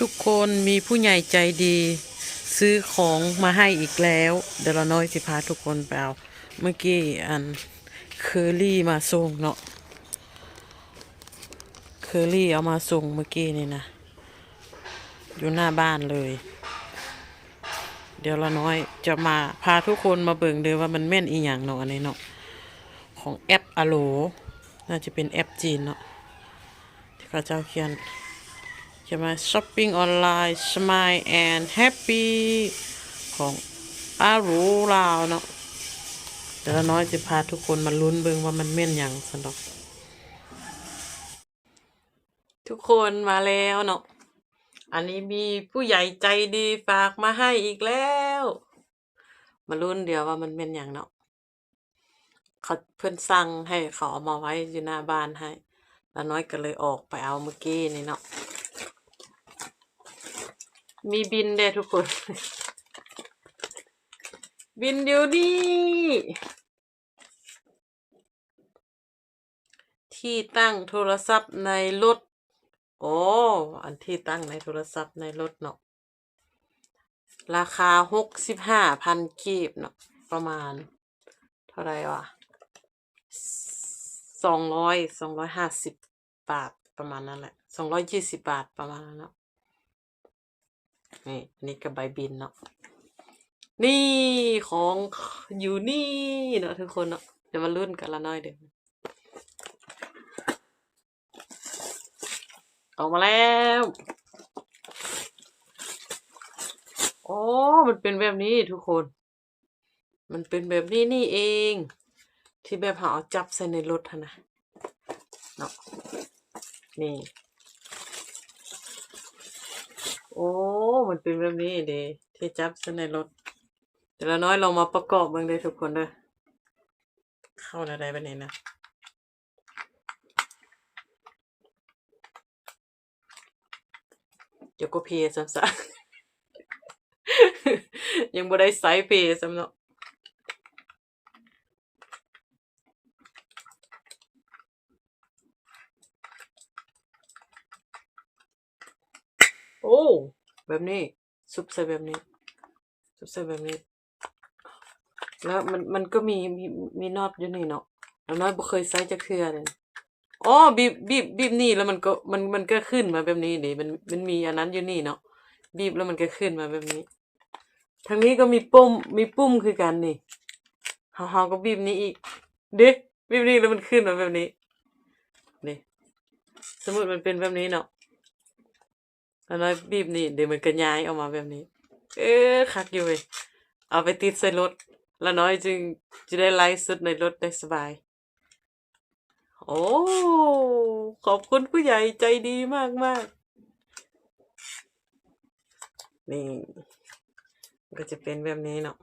ทุกคนมีผู้ใหญ่ใจดี ซื้อของมาให้อีกแล้ว เดี๋ยวเราน้อยสิพาทุกคนไปเอาเมื่อกี้อันเคอรี่มาส่งเนาะเคอรี่เอามาส่งเมื่อกี้นี่นะ อยู่หน้าบ้านเลย เดี๋ยวเราน้อยจะมาพาทุกคนมาเบิ่งเลยว่ามันแม่นอีหยังเนาะอันนี้เนาะของแอปอโลน่าจะเป็นแอปจีนเนาะที่เขาเจ้าเขียน ใช่ไหมช้อปปิ้งออนไลน์ Smile and Happy ของอารูลาวเนาะเดี๋ยวน้อยจะพาทุกคนมาลุ้นเบิ่งว่ามันเม่นอย่างสนอกทุกคนมาแล้วเนาะอันนี้มีผู้ใหญ่ใจดีฝากมาให้อีกแล้ว มาลุ้นเดี๋ยวว่ามันเป็นอย่างเนาะเขาเพื่อนสั่งให้เขาเอามาไว้อยู่หน้าบ้านให้ แล้วน้อยก็เลยออกไปเอาเมื่อกี้นี่เนาะ มีบินเด้ทุกคน บินอยู่นี่ที่ตั้งโทรศัพท์ในรถ โอ้ อันที่ตั้งในโทรศัพท์ในรถเนาะ ราคาหกสิบห้าพันกีบเนาะ ประมาณ เท่าไหรวะสองร้อยสองร้อยห้าสิบบาทประมาณนั้นแหละสองร้อยยี่สิบบาทประมาณนั้นเนาะ นี่อันนี้ก็ใบบินเนาะนี่ของอยู่นี่เนาะทุกคนเนาะเดี๋ยวมาลุ้นกันละน้อยเดี๋ยวออกมาแล้วอ๋อมันเป็นแบบนี้ทุกคน มันเป็นแบบนี้นี่เอง ที่แบบเขาเอาจับใส่ในรถนะเนาะนี่ โอ้ มันเป็นแบบนี้เด้ที่จับใส่ในรถ แต่ละน้อยลองมาประกอบเบิ่งเลยทุกคนเด้อเข้าอะไรไปเนี่ยนะเดี๋ยวก็เพย์ซ้ำซะยังบ่ได้ไซส์เพย์ซ้ำเนาะ โอ้แบบนี้ซุปใส่แบบนี้ซุปใส่แบบนี้ แล้วมันมันก็มีมีมีนอตอยู่นี่เนาะแล้วน้อยบ่เคยใส่จักเทื่อเลยอ๋อบีบบีบบีบนี่แล้วมันก็มันมันก็ขึ้นมาแบบนี้นี่มันมันมีอันนั้นอยู่นี่เนาะบีบแล้วมันก็ขึ้นมาแบบนี้ทางนี้ก็มีปุ่มมีปุ่มคือกันนี่เฮาเฮาก็บีบนี้อีกเด้บีบนี่แล้วมันขึ้นมาแบบนี้นี่สมมติมันเป็นแบบนี้เนาะ แล้วน้อยบีบนี่เดี๋ยวมันก็ย้ายออกมาแบบนี้ เออคักอยู่เว้ยเอาไปติดใส่รถ แล้วน้อยจึงจะได้ไลฟ์สดในรถได้สบาย โอ้ขอบคุณผู้ใหญ่ใจดีมากมากนี่ก็จะเป็นแบบนี้เนาะ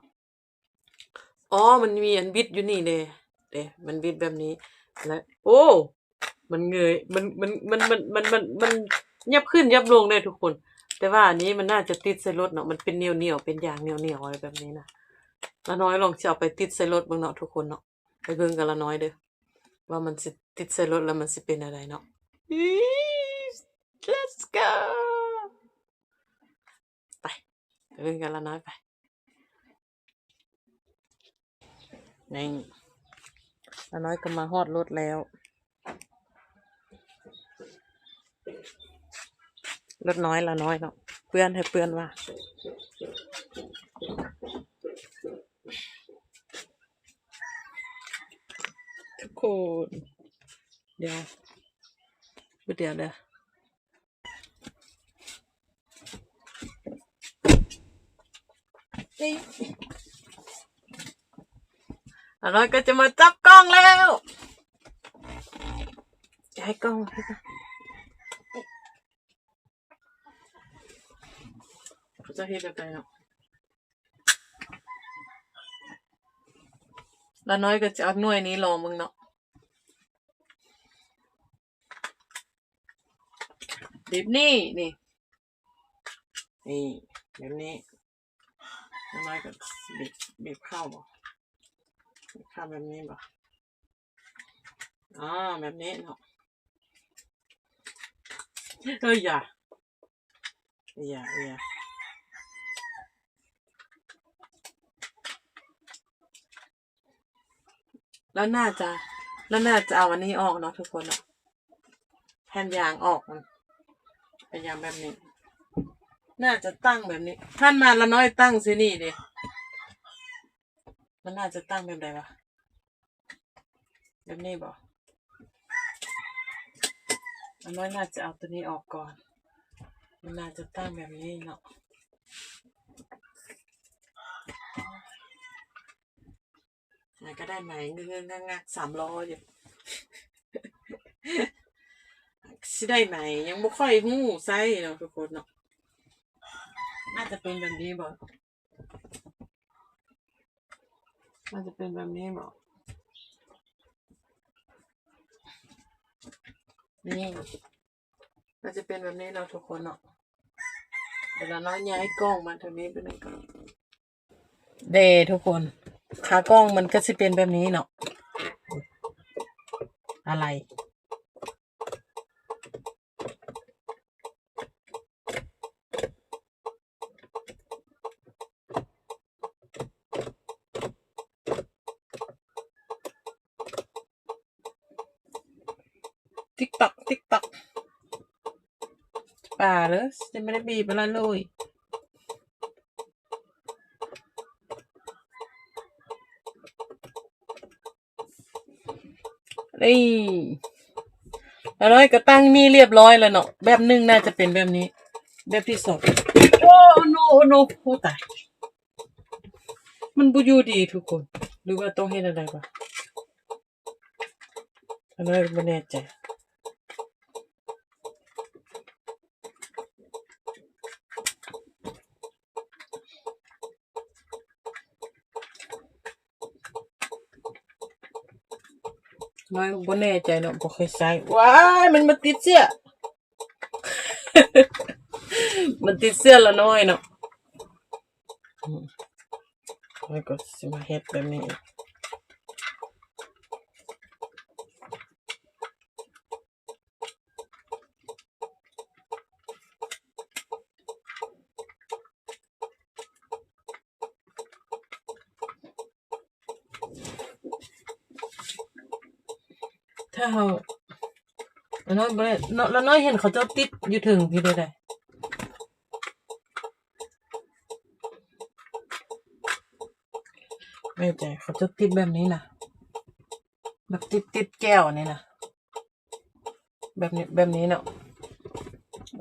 อ๋อ มันมีอันบิดอยู่นี่เด้เด้มันบิดแบบนี้ แล้ว โอ้ มันเงย มัน มัน มัน มัน มัน มันมัน ยับขึ้นยับลงได้ทุกคน แต่ว่าอันนี้มันน่าจะติดใส่รถเนาะมันเป็นเหนียวเหนียวเป็นยางเหนียวเหนียวอะไรแบบนี้นะละน้อยลองจะเอาไปติดใส่รถบ้างเนาะทุกคนเนาะไปเบิ่งกันละน้อยเด้อว่ามันสิติดใส่รถแล้วมันสิเป็นอะไรเนาะ Let's go ไปไปเบิ่งกันละน้อยไปนี่ละน้อยก็มาฮอดรถแล้ว รถน้อยละน้อยเนาะเพื่อนให้เพื่อนว่าทุกคนเดี๋ยวเดี๋ยวเดี๋ยวนี่ละน้อยก็จะมาจับกล้องแล้ว ให้กล้องให้กล้อง เขาจะเฮ็ดแบบไหนเนาะละน้อยก็จะเอาหน่วยนี้ลองมึงเนาะแบบนี้นี่นี่แบบนี้น้อยก็บีบบีบข้าบ่บีบข้าวแบบนี้บ่อ่าแบบนี้เนาะเอ้ยอย่าอย่าอย่า แล้วน่าจะ แล้วน่าจะเอาอันนี้ออกเนาะทุกคนเนาะแผ่นยางออกมันเป็นยางแบบนี้ น่าจะตั้งแบบนี้ท่านมาล้วน้อยตั้งสินี่ดิมันน่าจะตั้งแบบใดวะแบบนี้บ่แล้วน้อยน่าจะเอาตัวนี้ออกก่อน มันน่าจะตั้งแบบนี้เนาะ ไหนก็ได้ไหมเงื้องักงักสามล้ออยู่สิได้ไหม ยังบ่ค่อยหู้ไส้เนาะทุกคนเนาะน่าจะเป็นแบบนี้บ่น่าจะเป็นแบบนี้บ่นี่น่าจะเป็นแบบนี้เราทุกคนเนาะเดี๋ยวเราน้อยย้ายกล้องมาทางนี้ไปหนึ่งก่อนเดทุกคน ขากล้องมันก็จะเป็นแบบนี้เนาะอะไร ติ๊กตอกติ๊กตอกป่าเลยจะไม่ได้บีบอะไรเลย นี่แล้วน้อยก็ตั้งมีเรียบร้อยแล้วเนาะแบบหนึ่งน่าจะเป็นแบบนี้ แบบที่สองโอ้โนโนโอ้ตายมันบูยูดีทุกคน หรือว่าต้องเห็นอะไรปะอันนั้นไม่แน่ใจ น้อยบ่แน่ใจเนาะบ่เคยใส่ว้ายมันมาติดเสื้อ มันติดเสื้อละน้อยเนาะอืมแล้วก็สิมาเฮ็ดแบบนี้อีก ถ้าเฮาละน้อยบ่ได้เนาะละน้อยเห็นเขาเจ้าติดอยู่ถึงพี่ได้ไดไม่ใจเขาจ้าติดแบบนี้นะแบบติดติดแก้วนี่นะแบบนี้แบบนี้เนาะ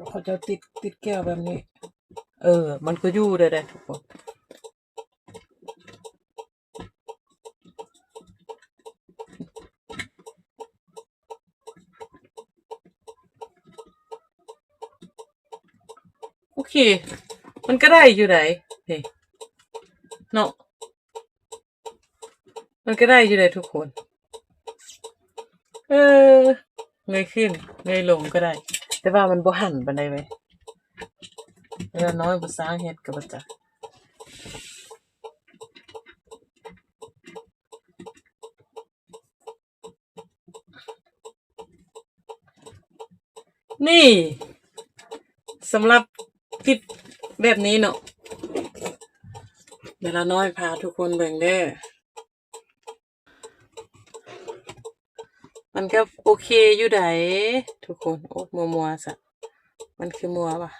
เขาจ้าติดติดแก้วแบบนี้ เออ มันก็อยู่ได้ได้ทุกคน เค มันก็ได้อยู่ไหนเฮ้เนาะมันก็ได้อยู่ไหนทุกคน เออ เงยขึ้น เงยลงก็ได้ แต่ว่ามันบ่หันปานใดเว้ยเวลาน้อยบ่สร้างเฮ็ดก็บ่จักนี่สำหรับ ติดแบบนี้เนาะเดี๋ยวเราน้อยพาทุกคนเบิ่งเด้มันก็โอเคอยู่ไดทุกคนโอ้มัวมัวสะมันคือมัวปะ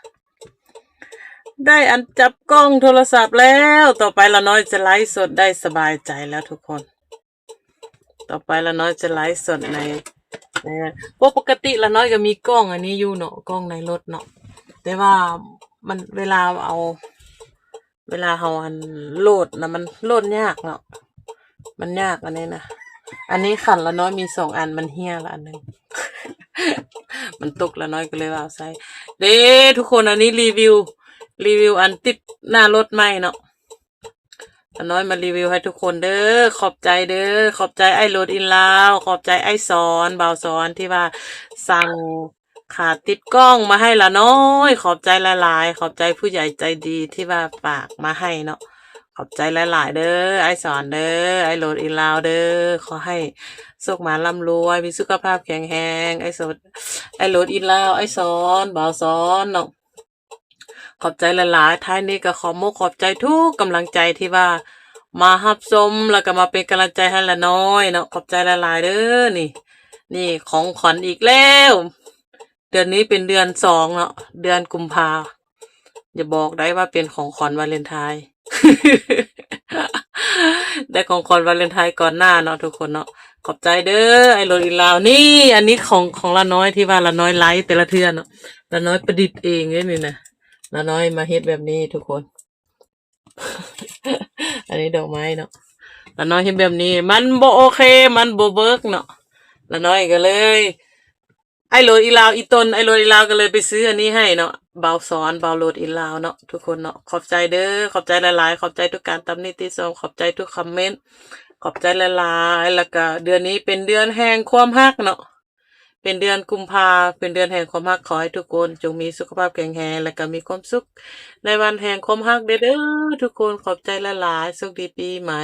ได้อันจับกล้องโทรศัพท์แล้วต่อไปละน้อยจะไลฟ์สดได้สบายใจแล้วทุกคน ต่อไปละน้อยจะไลฟ์สดในในเพราะปกติละน้อยก็มีกล้องอันนี้อยู่เนาะกล้องในรถเนาะแต่ว่า มันเวลาเอา เวลาเขาอันโหลดนะมันโหลดยากเนาะมันยากอันนี้นะอันนี้ขันละน้อยมีสองอันมันเฮี้ยละอันหนึ่งมันตกละน้อยก็เลยว่าเอาใส่เด้ทุกคนอันนี้รีวิว รีวิวอันติดหน้ารถใหม่เนาะละน้อยมารีวิวให้ทุกคนเด้อขอบใจเด้อขอบใจไอ้โรดอินลาวขอบใจไอ้สอนเบาสอนที่ว่าสั่ง ขาติดกล้องมาให้ละน้อยขอบใจหลาย ๆ ขอบใจผู้ใหญ่ใจดีที่ว่าฝากมาให้เนาะขอบใจหลาย ๆ เด้อไอสอนเด้อไอโหลดอีลาวเด้อขอให้สุขหมาร่ำรวยมีสุขภาพแข็งแรงไอสดไอโหลดอีลาวไอสอนบ่าวสอนเนาะขอบใจหลาย ๆ ท้ายนี้ก็ขอมกขอบใจทุกกำลังใจที่ว่ามารับชมแล้วก็มาเป็นกำลังใจให้ละน้อยเนาะขอบใจหลาย ๆ เด้อนี่ นี่ของขวัญอีกแล้ว เดือนนี้เป็นเดือนสองเนาะเดือนกุมภาอย่าบอกได้ว่าเป็นของขวัญวาเลนไทน์ได้ของขวัญวาเลนไทน์ก่อนหน้าเนาะทุกคนเนาะขอบใจเด้อไอโรดอีลาวนี่ อันนี้ของของละน้อยที่ว่าละน้อยไลฟ์แต่ละเทือนเนาะละน้อยประดิษฐ์เองเนี่ยนี่นะละน้อยมาเฮ็ดแบบนี้ทุกคน อันนี้ดอกไม้เนาะละน้อยเฮ็ดแบบนี้ มันบ่โอเค มันบ่เบิกเนาะละน้อยก็เลย ไอโรดอีลาวอีตนไอโรดอีลาวก็เลยไปซื้ออันนี้ให้เนาะเบาสอนเบาโหลดอีลาวเนาะทุกคนเนาะขอบใจเด้อขอบใจหลายๆ ขอบใจทุกการตำหนิติชมขอบใจทุกคอมเมนต์ขอบใจหลายๆแล้วก็เดือนนี้เป็นเดือนแห่งความฮักเนาะเป็นเดือนกุมภาเป็นเดือนแห่งความฮักขอให้ทุกคนจงมีสุขภาพแข็งแรงและก็มีความสุข ในวันแห่งความฮักเด้อเด้อทุกคนขอบใจหลายๆสุขดีปีใหม่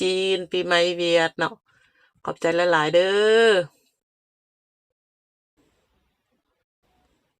จีน ปีใหม่เวียดเนาะขอบใจหลายๆเด้อ